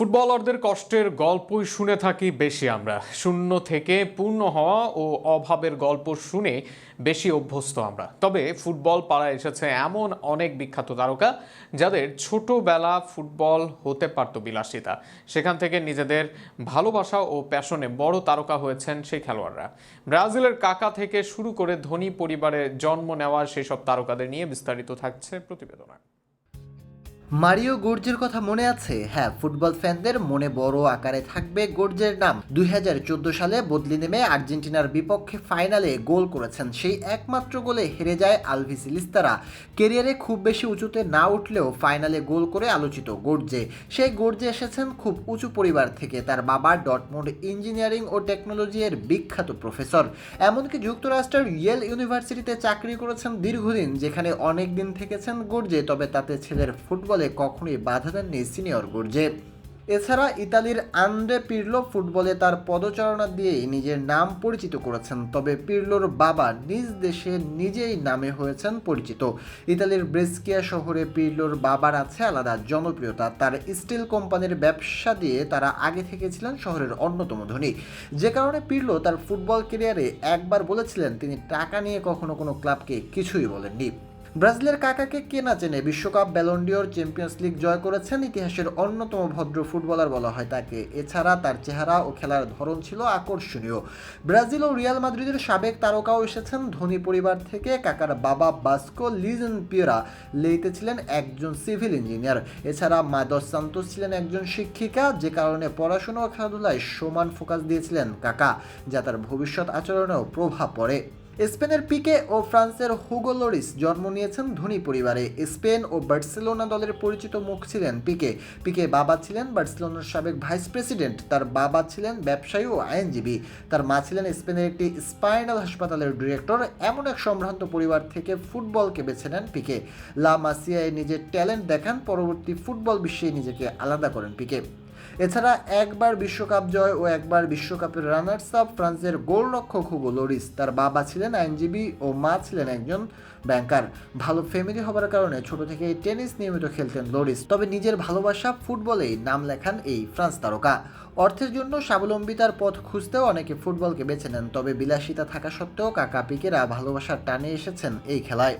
ফুটবলারদের কষ্টের গল্পই শুনে থাকি বেশি আমরা। শূন্য থেকে পূর্ণ হওয়া ও অভাবের গল্প শুনে বেশি অভ্যস্ত আমরা। তবে ফুটবল পাড়ায় এসেছে এমন অনেক বিখ্যাত তারকা যাদের ছোটবেলা ফুটবল হতে পারত বিলাসিতা। সেখান থেকে নিজেদের ভালোবাসা ও প্যাশনে বড় তারকা হয়েছেন সেই খেলোয়াড়রা। ব্রাজিলের কাকা থেকে শুরু করে ধনী পরিবারে জন্ম নেওয়া সেসব তারকাদের নিয়ে বিস্তারিত থাকছে প্রতিবেদনা। মারিও গোর্জের কথা মনে আছে? হ্যাঁ ফুটবল ফ্যানদের মনে বড় আকারে থাকবে গোর্জের নাম। দু হাজার চোদ্দ সালে বদলি নেমে আর্জেন্টিনার বিপক্ষে ফাইনালে গোল করেছেন। সেই একমাত্র গোলে হেরে যায় আলভিস লিস্তারা কেরিয়ারে খুব বেশি উঁচুতে না উঠলেও ফাইনালে গোল করে আলোচিত গোর্জে। সেই গোর্জে এসেছেন খুব উঁচু পরিবার থেকে তার বাবা ডটমুন্ড ইঞ্জিনিয়ারিং ও টেকনোলজি এর বিখ্যাত প্রফেসর। এমনকি যুক্তরাষ্ট্রের ইয়েল ইউনিভার্সিটিতে চাকরি করেছেন দীর্ঘদিন, যেখানে অনেক দিন থেকেছেন গোর্জে, তবে তাতে ছেলের ফুটবলে কখনোই বাধা দেননি সিনিয়র গোর্জে এছাড়া ইতালির আন্দ্রে পিরলো ফুটবলে তার পদচারণা দিয়েই নিজের নাম পরিচিত করেছেন, তবে পিরলোর বাবা নিজ দেশে নিজেই নামে হয়েছেন পরিচিত। ইতালির ব্রেস্কিয়া শহরে পিরলোর বাবার আছে আলাদা জনপ্রিয়তা। তার স্টিল কোম্পানির ব্যবসা দিয়ে তারা আগে থেকে ছিলেন শহরের অন্যতম ধনী। যে কারণে পিরলো তার ফুটবল ক্যারিয়ারে একবার বলেছিলেন তিনি টাকা নিয়ে কখনো কোনো ক্লাবকে কিছুই বলেননি। ব্রাজিলের কাকাকে কে না চেনে, বিশ্বকাপ ব্যালন্ডিওর চ্যাম্পিয়ন্স লিগ জয় করেছেন ইতিহাসের অন্যতম ভদ্র ফুটবলার বলা হয় তাকে। এছাড়া তার চেহারা ও খেলার ধরন ছিল আকর্ষণীয়। ব্রাজিল ও রিয়াল মাদ্রিদের সাবেক তারকাও এসেছেন। ধনী পরিবার থেকে কাকার বাবা বাস্কো লিজন পিয়েরা লেইতে ছিলেন একজন সিভিল ইঞ্জিনিয়ার। এছাড়া মাদস সান্তোস ছিলেন একজন শিক্ষিকা, যে কারণে পড়াশোনা ও খেলাধুলায় সমান ফোকাস দিয়েছিলেন কাকা, যা তার ভবিষ্যৎ আচরণেও প্রভাব পড়ে। স্পেনের পিকে ও ফ্রান্সের হুগো লরিস জন্ম নিয়েছেন ধনী পরিবারে। স্পেন ও বার্সেলোনা দলের পরিচিত মুখ ছিলেন পিকে। পিকে বাবা ছিলেন বার্সেলোনার সাবেক ভাইস প্রেসিডেন্ট, তার বাবা ছিলেন ব্যবসায়ী ও আইনজীবী। তার মা ছিলেন স্পেনের একটি স্পাইনাল হাসপাতালের ডিরেক্টর, এমন এক সম্ভ্রান্ত পরিবার থেকে ফুটবলকে বেছে নেন পিকে। লা মাসিয়ায় নিজের ট্যালেন্ট দেখান, পরবর্তী ফুটবল বিশ্বে নিজেকে আলাদা করেন পিকে। এছাড়া একবার বিশ্বকাপ জয় ও একবার বিশ্বকাপের রানার্স আপ ফ্রান্সের গোলরক্ষক হুগো লরিস। তার বাবা ছিলেন আইনজীবী ও মা ছিলেন একজন ব্যাংকার। ভালো ফ্যামিলি হবার কারণে ছোট থেকেই টেনিস নিয়মিত খেলতেন লরিস। তবে নিজের ভালোবাসা ফুটবলেই নাম লেখান এই ফ্রান্স তারকা। অর্থের জন্য স্বাবলম্বিতার পথ খুঁজতেও অনেকে ফুটবলকে বেছে নেন, তবে বিলাসিতা থাকা সত্ত্বেও কাকা পিকেরা ভালোবাসার টানে এসেছেন এই খেলায়।